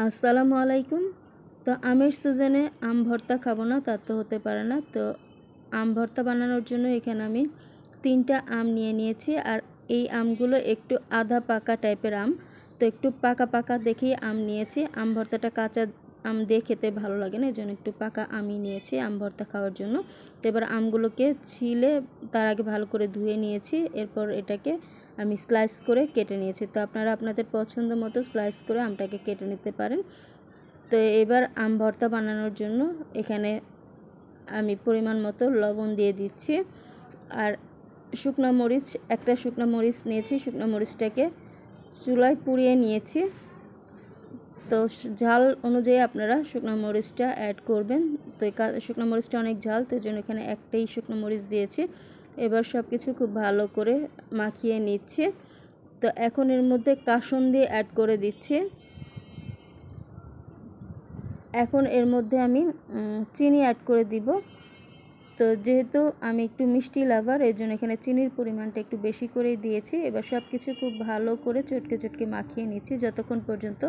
আসসালামু আলাইকুম। তো আমের সিজনে আম ভর্তা খাব না তা তো হতে পারে না। তো আম ভর্তা বানানোর জন্য এখানে আমি তিনটা আম নিয়ে নিয়েছি, আর এই আমগুলো একটু আধা পাকা টাইপের আম। তো একটু পাকা পাকা দেখেই আম নিয়েছি। আম ভর্তাটা কাঁচা আম দিয়ে খেতে ভালো লাগে না এই জন্য একটু পাকা আমই নিয়েছি আম ভর্তা খাওয়ার জন্য। তো এবার আমগুলোকে ছিলে তার আগে ভালো করে ধুয়ে নিয়েছি, এরপর এটাকে আমি স্লাইস করে কেটে নিয়েছি। তো আপনারা আপনাদের পছন্দ মতো স্লাইস করে আমটাকে কেটে নিতে পারেন। তো এবার আম ভর্তা বানানোর জন্য এখানে আমি পরিমাণ মতো লবণ দিয়ে দিচ্ছি। আর শুকনো মরিচ, একটা শুকনো মরিচ নিয়েছি। শুকনো মরিচটাকে চুলায় পুড়িয়ে নিয়েছি। তো ঝাল অনুযায়ী আপনারা শুকনো মরিচটা অ্যাড করবেন। তো শুকনো মরিচটা অনেক ঝাল, তো জন্য এখানে একটাই শুকনো মরিচ দিয়েছি। এবার সব কিছু খুব ভালো করে মাখিয়ে নিচ্ছে। তো এখন এর মধ্যে কাসন দিয়ে অ্যাড করে দিচ্ছে। এখন এর মধ্যে আমি চিনি অ্যাড করে দিব। তো যেহেতু আমি একটু মিষ্টি লাভার এই জন্য এখানে চিনির পরিমাণটা একটু বেশি করেই দিয়েছি। এবার সব কিছু খুব ভালো করে চটকে চটকে মাখিয়ে নিচ্ছি যতক্ষণ পর্যন্ত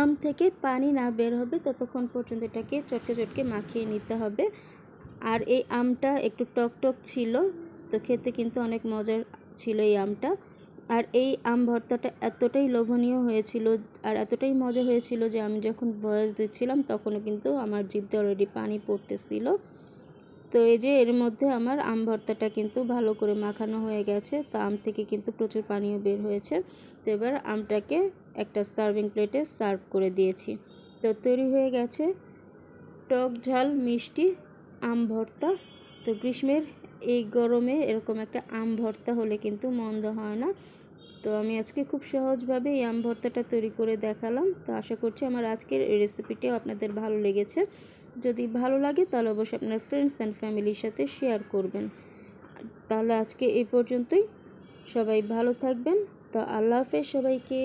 আম থেকে পানি না বের হবে, ততক্ষণ পর্যন্ত এটাকে চটকে চটকে মাখিয়ে নিতে হবে। আর এই আমটা একটু টক টক ছিল, তো খেতে কিন্তু অনেক মজার ছিল এই আমটা। আর এই আম ভর্তাটা এতটাই লোভনীয় হয়েছিল আর এতটাই মজা হয়েছিল যে আমি যখন ভয়েস দিচ্ছিলাম তখনও কিন্তু আমার জিভতে অলরেডি পানি পড়তেছিল। তো এই যে এর মধ্যে আমার আম ভর্তাটা কিন্তু ভালো করে মাখানো হয়ে গেছে, তো আম থেকে কিন্তু প্রচুর পানিও বের হয়েছে। তো এবার আমটাকে একটা সার্ভিং প্লেটে সার্ভ করে দিয়েছি। তো তৈরি হয়ে গেছে টক ঝাল মিষ্টি আম ভর্তা। তো গ্রীষ্মের এই গরমে এরকম একটা আম ভর্তা হলে কিন্তু মন্দ হয় না। তো আমি আজকে খুব সহজভাবে এই আম ভর্তাটা তৈরি করে দেখালাম। তো আশা করছি আমার আজকের এই রেসিপিটিও আপনাদের ভালো লেগেছে। যদি ভালো লাগে তাহলে অবশ্যই আপনার ফ্রেন্ডস অ্যান্ড ফ্যামিলির সাথে শেয়ার করবেন। তাহলে আজকে এই পর্যন্তই। সবাই ভালো থাকবেন। তো আল্লাহ হাফেজ সবাইকে।